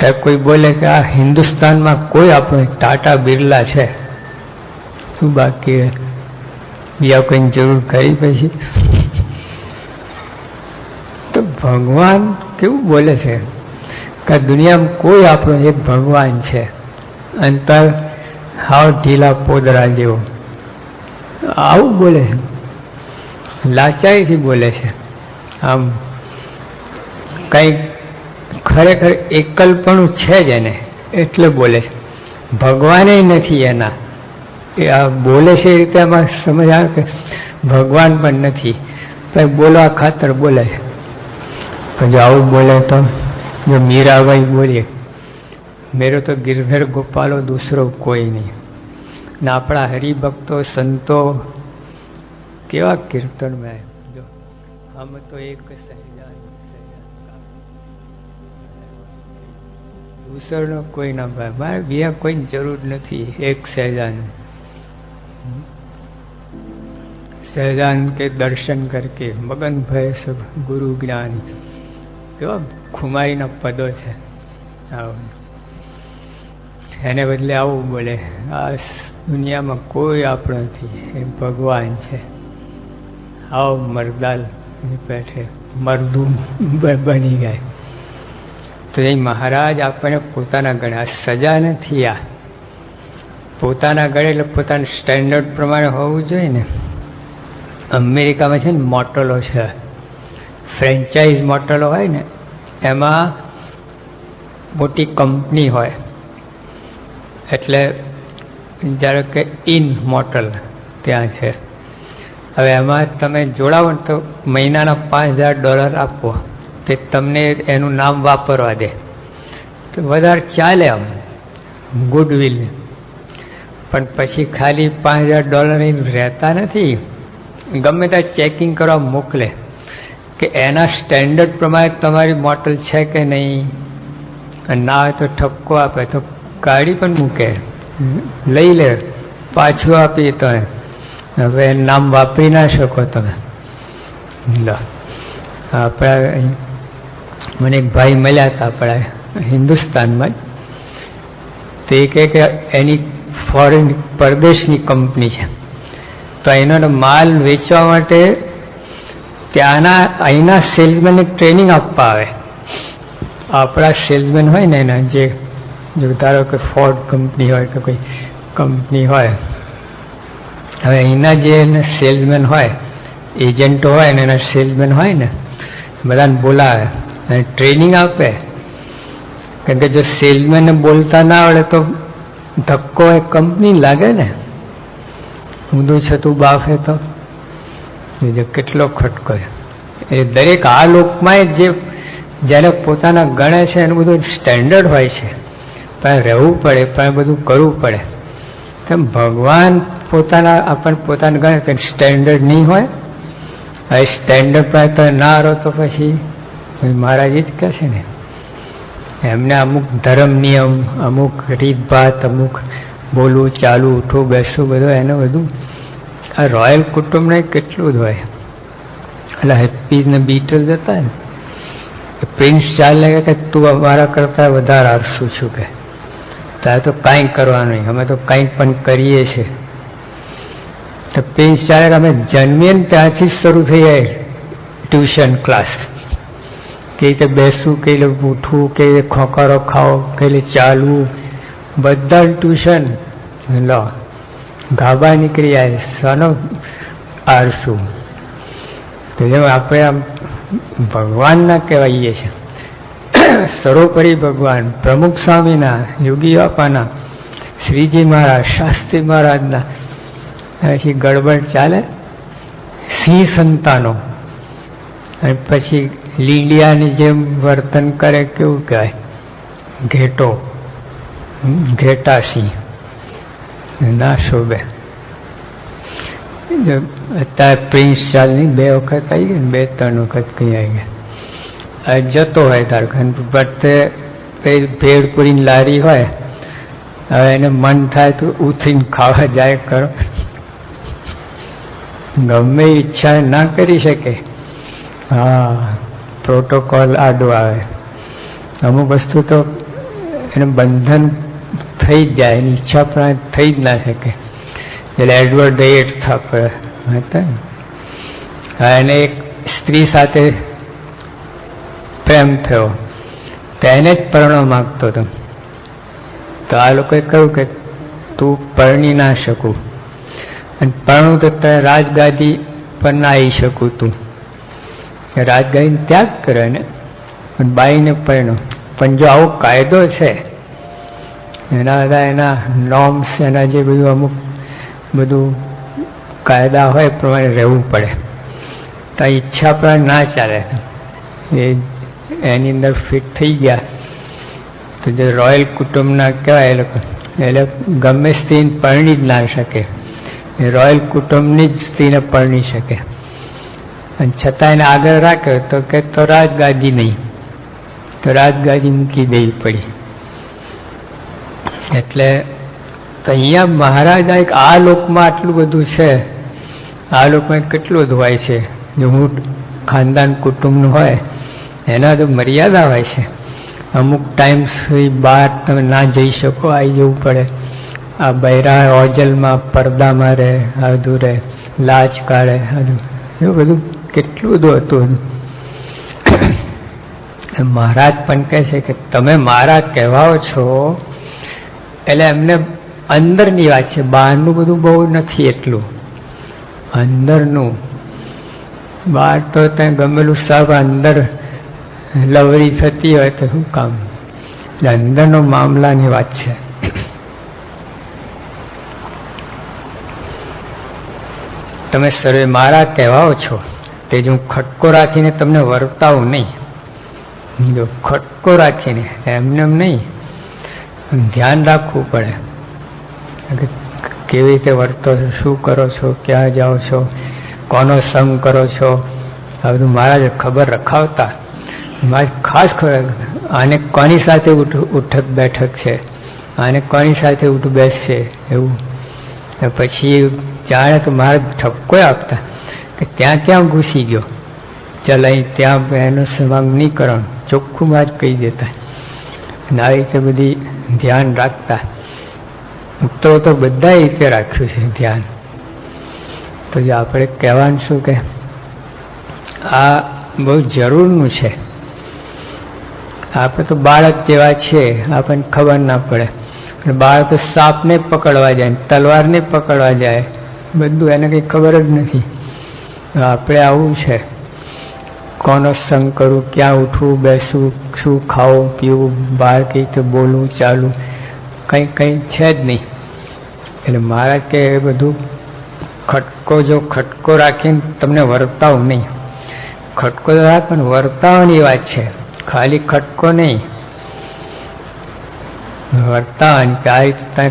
ત્યાં કોઈ બોલે કે આ હિન્દુસ્તાનમાં કોઈ આપણો ટાટા બિરલા છે? શું બાકી બીજા કોઈની જરૂર કરી પછી? તો ભગવાન કેવું બોલે છે? કે દુનિયામાં કોઈ આપણો એક ભગવાન છે. અંતર હાવ ઢીલા પોદરા જેવો. આવું બોલે છે. લાચારીથી બોલે છે. આમ કંઈક ખરેખર એકલપણું છે જ એને. એટલે બોલે છે. ભગવાને નથી એના. એ આ બોલે છે એ રીતે આમાં સમજ આવે કે ભગવાન પણ નથી. પણ બોલવા ખાતર બોલે છે. જો આવું બોલે તો જો મીરાભાઈ બોલીએ મેરો તો ગિરધર ગોપાલો, દૂસરો કોઈ નહીં. ને આપણા હરિભક્તો, સંતો કેવા કીર્તનમાં જો, હમ તો એક સહેજા દૂસરનો કોઈ ના ભાઈ. મારે બીજા કોઈ જરૂર નથી. એક સહેજાન. સહેજાન કે દર્શન કરકે મગન ભય સબ ગુરુ જ્ઞાન. એવા ખુમારીના પદો છે. એને બદલે આવું બોલે, આ દુનિયામાં કોઈ આપણો નથી. એ ભગવાન છે. આવો મરદાલ. બેઠે મરદું બની ગયા તો એ મહારાજ આપણને પોતાના ગણે આ સજા નથી આ. પોતાના ગળે એટલે પોતાના સ્ટેન્ડર્ડ પ્રમાણે હોવું જોઈએ ને. અમેરિકામાં છે ને મોટલો છે. ફ્રેન્ચાઇઝ મોટલો હોય ને, એમાં મોટી કંપની હોય. એટલે જ્યારે કે ઇન મોટલ ત્યાં છે. હવે એમાં તમે જોડાવો ને તો મહિનાના પાંચ હજાર ડોલર આપો. તે તમને એનું નામ વાપરવા દે. તો વધારે ચાલે આમ. ગુડવિલ પણ પછી ખાલી પાંચ હજાર ડોલર રહેતા નથી. ગમે ત્યાં ચેકિંગ કરવા મોકલે કે એના સ્ટેન્ડર્ડ પ્રમાણે તમારી મોટલ છે કે નહીં? ના હોય તો ઠપકો આપે, તો કાઢી પણ મૂકે. લઈ લે, પાછું આપી તો. હવે નામ વાપરી ના શકો તમે. લો. આપણે મને એક ભાઈ મળ્યા હતા આપણા હિન્દુસ્તાનમાં. તો કહે કે એની ફોરેન પરદેશની કંપની છે. તો એનો માલ વેચવા માટે ત્યાંના અહીંના સેલ્સમેનને ટ્રેનિંગ આપવા આવે. આપણા સેલ્સમેન હોય ને એના જે ધારો કે ફોર્ડ કંપની હોય કે કોઈ કંપની હોય. હવે અહીંના જે સેલ્સમેન હોય એજન્ટો હોય ને એના સેલ્સમેન હોય ને, બધાને બોલાવે. અને ટ્રેનિંગ આપે. કારણ કે જો સેલ્સમેનને બોલતા ના આવડે તો ધક્કો એ કંપની લાગે ને. ઊંધું છતું બાફે તો. બીજો કેટલો ખટકો એ દરેક આ લોકમાં જે જ્યારે પોતાના ગણે છે એનું બધું સ્ટેન્ડર્ડ હોય છે. પણ રહેવું પડે, પણ બધું કરવું પડે. તેમ ભગવાન પોતાના આપણને પોતાના ગણે કે સ્ટેન્ડર્ડ નહીં હોય. સ્ટેન્ડર્ડ પર તો ના રહો તો પછી મહારાજ જ કહે છે ને, એમને અમુક ધર્મ નિયમ, અમુક રીતભાત, અમુક બોલવું ચાલવું ઉઠવું બેસવું બધું એને બધું આ રોયલ કુટુંબને કેટલું જ હોય. એટલે હેપીઝ ને બીટલ જતા ને પ્રિન્સ ચાલે કે તું અમારા કરતાં વધારે આરસું છું કે. તારે તો કાંઈ કરવાનું નહીં, અમે તો કંઈ પણ કરીએ છીએ. તો પ્રિન્સ ચાલે અમે જન્મીએ ને ત્યાંથી જ શરૂ થઈ જાય ટ્યુશન ક્લાસ. કઈ રીતે બેસવું, કઈ રીતે ઉઠવું, કઈ રીતે ખોકારો ખાવો, કઈ રીતે ચાલવું, બધા ટ્યુશન લો. ગાભા નીકળી જાય સનો આરસું તો જેમ આપણે આમ ભગવાનના કહેવાઈએ છીએ. સર્વોપરી ભગવાન, પ્રમુખ સ્વામીના, યોગી બાપાના, શ્રીજી મહારાજ, શાસ્ત્રી મહારાજના પછી ગડબડ ચાલે. સિંહ સંતાનો. અને પછી લીલિયાની જેમ વર્તન કરે કેવું કહેવાય? ઘેટો. ઘેટાસી ના શોભે. અત્યારે પ્રિન્સ ચાલની બે વખત આવી ગઈ બે ત્રણ વખત કઈ આવી ગયા જતો હોય તાર બટ તે ભેળપુરીની લારી હોય, હવે એને મન થાય તો ઉથરીને ખાવા જાય કરો. ગમે ઈચ્છા ના કરી શકે. હા. પ્રોટોકોલ આડો આવે અમુક વસ્તુ તો એને બંધન થઈ જ જાય, એની ઈચ્છા પણ થઈ જ ના શકે. એટલે એડવર્ડ ધ આપણે હતા ને. હા, એને એક સ્ત્રી સાથે પ્રેમ થયો. તો એને જ પરણવા માગતો હતો. તો આ લોકોએ કહ્યું કે તું પરણી ના શકું. અને પરણું તો તે રાજગાદી પર ના આવી શકું તું. રાજગાદી ત્યાગ કરે ને બાઈને પરણો પણ જો આવો કાયદો છે, એના બધા એના નોર્મ્સ એના જે બધું અમુક બધું કાયદા હોય પ્રમાણે રહેવું પડે. તો ઈચ્છા પણ ના ચાલે. એ એની અંદર ફિટ થઈ ગયા. તો જે રોયલ કુટુંબના કહેવાય એ લોકો, એટલે ગમે સ્ત્રીને પરણી જ ના શકે. એ રોયલ કુટુંબની જ સ્ત્રીને પરણી શકે. અને છતાં એને આગળ રાખ્યો તો કે તો રાજગાદી નહીં. તો રાજગાદી મૂકી દેવી પડી. એટલે તો અહીંયા મહારાજા એક આ લોકમાં આટલું બધું છે. આ લોકમાં કેટલું બધું હોય છે? જો હું ખાનદાન કુટુંબનું હોય, એના તો મર્યાદા હોય છે. અમુક ટાઈમ સુધી બહાર તમે ના જઈ શકો, આવી જવું પડે. આ બૈરા ઓજલમાં પડદામાં રહે રહે, લાજ કાઢે બધું. એવું બધું કેટલું બધું હતું. મહારાજ પણ કહે છે કે તમે મારા કહેવાઓ છો, એટલે એમને અંદરની વાત છે, બહારનું બધું બહુ નથી એટલું. અંદરનું. બહાર તો ત્યાં ગમેલું સબ અંદર લવરી થતી હોય તો શું કામ? એટલે અંદરનો મામલાની વાત છે. તમે સર્વે મારા કહેવાઓ છો. તે જો ખટકો રાખીને તમને વર્તાવું નહીં. જો ખટકો રાખીને એમને એમ નહીં ધ્યાન રાખવું પડે. કેવી રીતે વર્તો છો, શું કરો છો, ક્યાં જાઓ છો, કોનો સંગ કરો છો, આ બધું મહારાજ ખબર રખાવતા. મહારાજ ખાસ ખબર આને કોની સાથે ઉઠ, ઉઠક બેઠક છે? આને કોની સાથે ઉઠ બેસશે? એવું. પછી જાણે તો મહારાજ ઠપકો આપતા. કે ત્યાં ક્યાં ઘૂસી ગયો? ચાલ અહીં ત્યાં એનો સમાગ નહીં કરવાનું. ચોખ્ખું વાત કહી દેતા. અને આવી રીતે બધી ધ્યાન રાખતા. તો તો બધા રીતે રાખ્યું છે, ધ્યાન. તો જે આપણે કહેવાનું શું કે, આ બહુ જરૂરનું છે. આપણે તો બાળક જેવા છે આપણને ખબર ના પડે. અને બાળક તો સાપને પકડવા જાય, તલવારને પકડવા જાય. બધું એને કંઈ ખબર જ નથી. આપણે આવું છે. કોનો સંગ કરવું ક્યાં ઉઠવું બેસવું શું ખાવું પીવું, બહાર કઈ રીતે બોલવું ચાલવું કંઈ કંઈ છે જ નહીં. એટલે મારા કે એ બધું ખટકો જો ખટકો રાખીને તમને વર્તાવ નહીં. ખટકો તો રાખ, પણ વર્તાવાની વાત છે. ખાલી ખટકો નહીં. વર્તાવાની કે આ રીતે